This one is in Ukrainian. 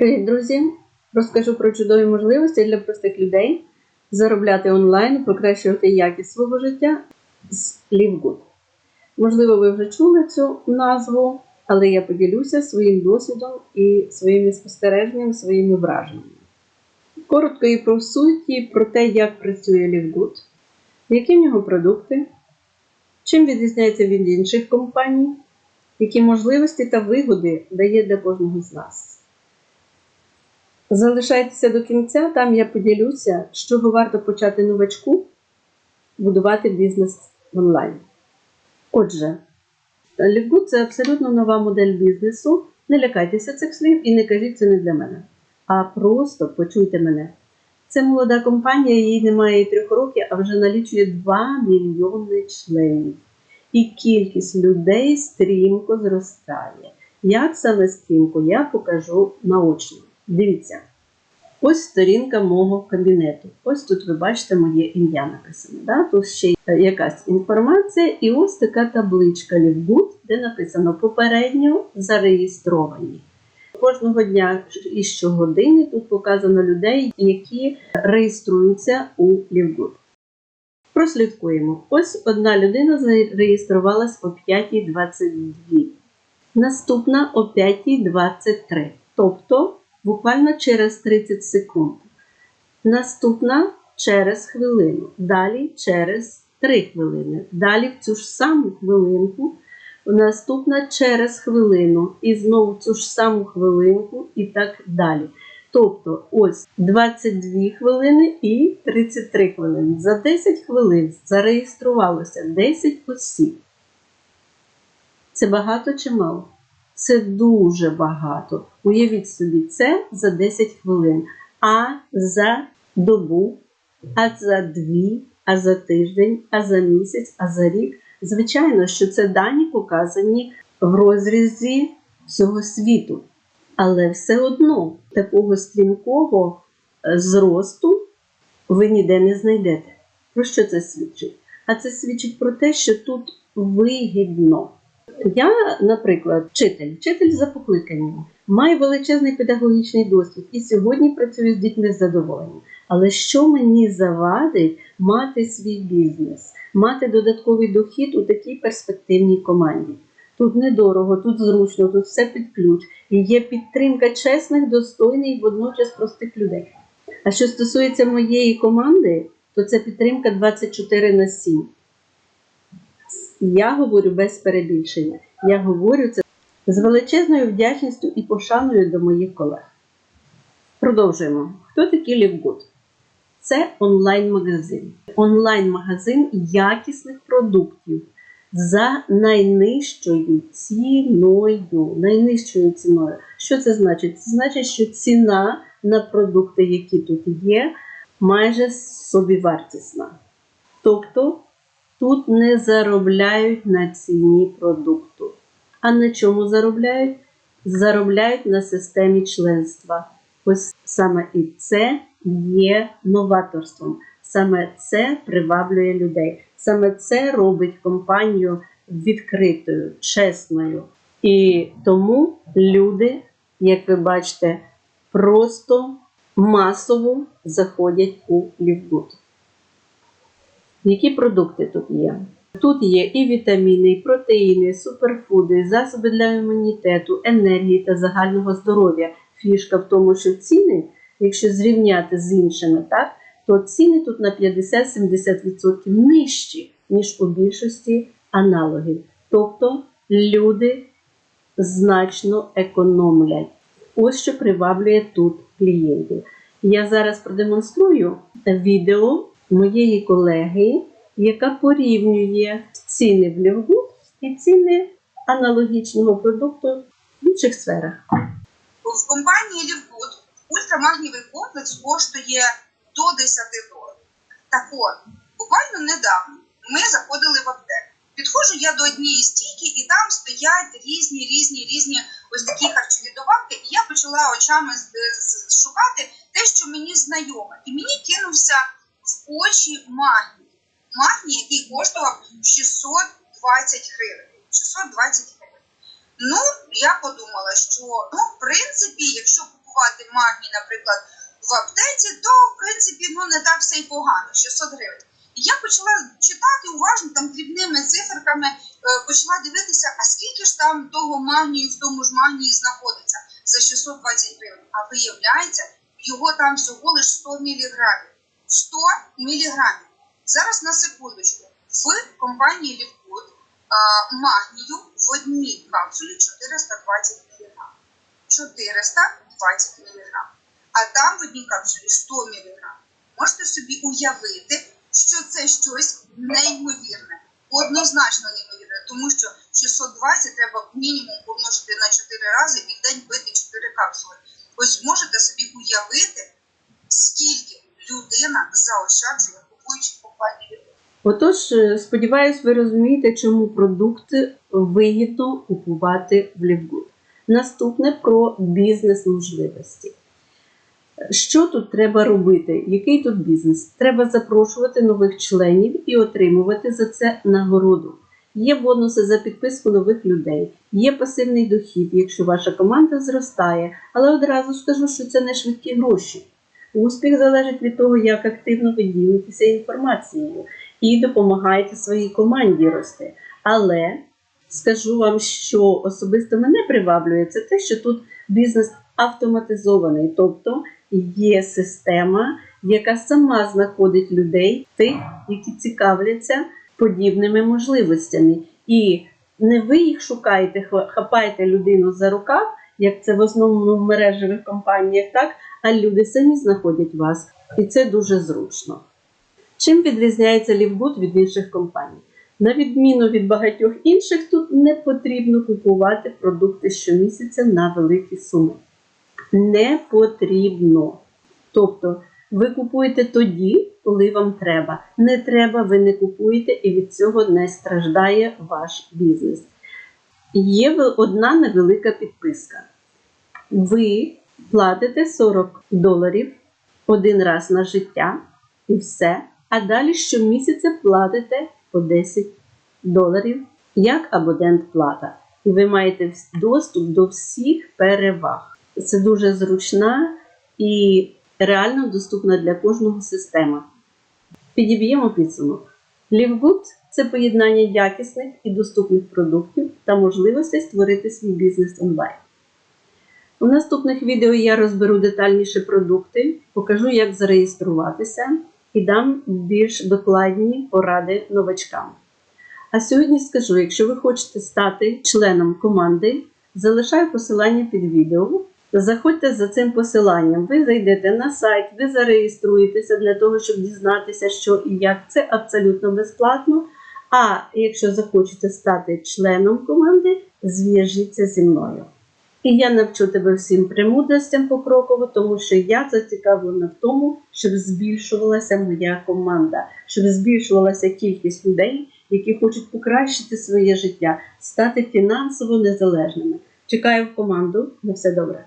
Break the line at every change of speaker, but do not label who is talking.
Привіт, друзі! Розкажу про чудові можливості для простих людей заробляти онлайн, покращувати якість свого життя з LiveGood. Можливо, ви вже чули цю назву, але я поділюся своїм досвідом і своїми спостереженнями, своїми враженнями. Коротко і про суті про те, як працює LiveGood, які в нього продукти, чим відрізняється від інших компаній, які можливості та вигоди дає для кожного з нас. Залишайтеся до кінця, там я поділюся, з чого варто почати новачку будувати бізнес онлайн. Отже, LiveGood – це абсолютно нова модель бізнесу. Не лякайтеся цих слів і не кажіть це не для мене. А просто почуйте мене. Це молода компанія, їй немає трьох років, а вже налічує 2 мільйони членів. І кількість людей стрімко зростає. Як саме стрімко, я покажу наочно. Дивіться. Ось сторінка мого кабінету. Ось тут ви бачите моє ім'я написане. Да? Тут ще якась інформація, і ось така табличка LiveGood, де написано попередньо зареєстровані. Кожного дня і щогодини тут показано людей, які реєструються у LiveGood. Прослідкуємо. Ось одна людина зареєструвалась о 5.22. Наступна о 5.23. Тобто буквально через 30 секунд. Наступна через хвилину. Далі через 3 хвилини. Далі в цю ж саму хвилинку. Наступна через хвилину. І знову в цю ж саму хвилинку, і так далі. Тобто, ось 22 хвилини і 33 хвилини. За 10 хвилин зареєструвалося 10 осіб. Це багато чи мало? Це дуже багато. Уявіть собі, це за 10 хвилин. А за добу, а за дві, а за тиждень, а за місяць, а за рік. Звичайно, що це дані показані в розрізі всього світу. Але все одно такого стрімкого е, зросту ви ніде не знайдете. Про що це свідчить? А це свідчить про те, що тут вигідно. Я, наприклад, вчитель, вчитель за покликанням, маю величезний педагогічний досвід і сьогодні працюю з дітьми з задоволенням. Але що мені завадить мати свій бізнес, мати додатковий дохід у такій перспективній команді? Тут недорого, тут зручно, тут все під ключ. І є підтримка чесних, достойних і водночас простих людей. А що стосується моєї команди, то це підтримка 24 на 7. Я говорю без перебільшення. Я говорю це з величезною вдячністю і пошаною до моїх колег. Продовжуємо. Хто такий LiveGood? Це онлайн-магазин. Онлайн-магазин якісних продуктів за найнижчою ціною. Найнижчою ціною. Що це значить? Це значить, що ціна на продукти, які тут є, майже собівартісна. Тобто тут не заробляють на ціні продукту. А на чому заробляють? Заробляють на системі членства. Ось саме і це є новаторством. Саме це приваблює людей. Саме це робить компанію відкритою, чесною. І тому люди, як ви бачите, просто масово заходять у LiveGood. Які продукти тут є? Тут є і вітаміни, і протеїни, суперфуди, засоби для імунітету, енергії та загального здоров'я. Фішка в тому, що ціни, якщо зрівняти з іншими, так, то ціни тут на 50-70% нижчі, ніж у більшості аналогів. Тобто люди значно економлять. Ось що приваблює тут клієнтів. Я зараз продемонструю відео моєї колеги, яка порівнює ціни в Лівгу і ціни аналогічного продукту в інших сферах.
В компанії Лівгуд ультрамагнієвий комплекс коштує до 10 доларів. Так от, буквально недавно ми заходили в аптеку. Підходжу я до однієї стійки, і там стоять різні, різні, різні ось такі харчові добавки. І я почала очами шукати те, що мені знайоме. І мені кинувся очі магній. Магній, який коштував 620 гривень. 620 гривень. Ну, я подумала, що ну, в принципі, якщо купувати магній, наприклад, в аптеці, то в принципі ну не так все й погано, 600 гривень. І я почала читати уважно там дрібними циферками, е, почала дивитися, а скільки ж там того магнію в тому ж магнії знаходиться за 620 гривень. А виявляється, його там всього лиш 100 міліграмів. 100 міліграмів. Зараз на секундочку. В компанії Лівкут магнію в одній капсулі 420 мг. 420 мг. А там в одній капсулі 100 мг. Можете собі уявити, що це щось неймовірне. Однозначно неймовірне, тому що 620 треба мінімум помножити на 4 рази і в день пити 4 капсули. Ось можете собі уявити, скільки людина заощаджує, купуючи компанії Лівкут.
Отож, е, сподіваюсь, ви розумієте, чому продукти вигідно купувати в Лівгуд. Наступне про бізнес-можливості. Що тут треба робити? Який тут бізнес? Треба запрошувати нових членів і отримувати за це нагороду. Є бонуси за підписку нових людей, є пасивний дохід, якщо ваша команда зростає, але одразу скажу, що це не швидкі гроші. Успіх залежить від того, як активно ви ділитеся інформацією і допомагаєте своїй команді рости. Але скажу вам, що особисто мене приваблює, це те, що тут бізнес автоматизований, тобто є система, яка сама знаходить людей, тих, які цікавляться подібними можливостями. І не ви їх шукаєте, хапаєте людину за рукав, як це в основному в мережевих компаніях, так, а люди самі знаходять вас. І це дуже зручно. Чим відрізняється Лівгуд від інших компаній? На відміну від багатьох інших, тут не потрібно купувати продукти щомісяця на великі суми. Не потрібно. Тобто, ви купуєте тоді, коли вам треба. Не треба, ви не купуєте, і від цього не страждає ваш бізнес. Є одна невелика підписка. Ви платите 40 доларів один раз на життя і все. А далі щомісяця платите по 10 доларів як абонент плата. І ви маєте доступ до всіх переваг. Це дуже зручна і реально доступна для кожного система. Підіб'ємо підсумок. Лівгуд це поєднання якісних і доступних продуктів та можливостей створити свій бізнес онлайн. У наступних відео я розберу детальніше продукти, покажу, як зареєструватися і дам більш докладні поради новачкам. А сьогодні скажу, якщо ви хочете стати членом команди, залишаю посилання під відео. Заходьте за цим посиланням, ви зайдете на сайт, ви зареєструєтеся для того, щоб дізнатися, що і як це абсолютно безплатно. А якщо захочете стати членом команди, зв'яжіться зі мною. І я навчу тебе всім премудростям покроково, тому що я зацікавлена в тому, щоб збільшувалася моя команда, щоб збільшувалася кількість людей, які хочуть покращити своє життя, стати фінансово незалежними. Чекаю в команду. На все добре.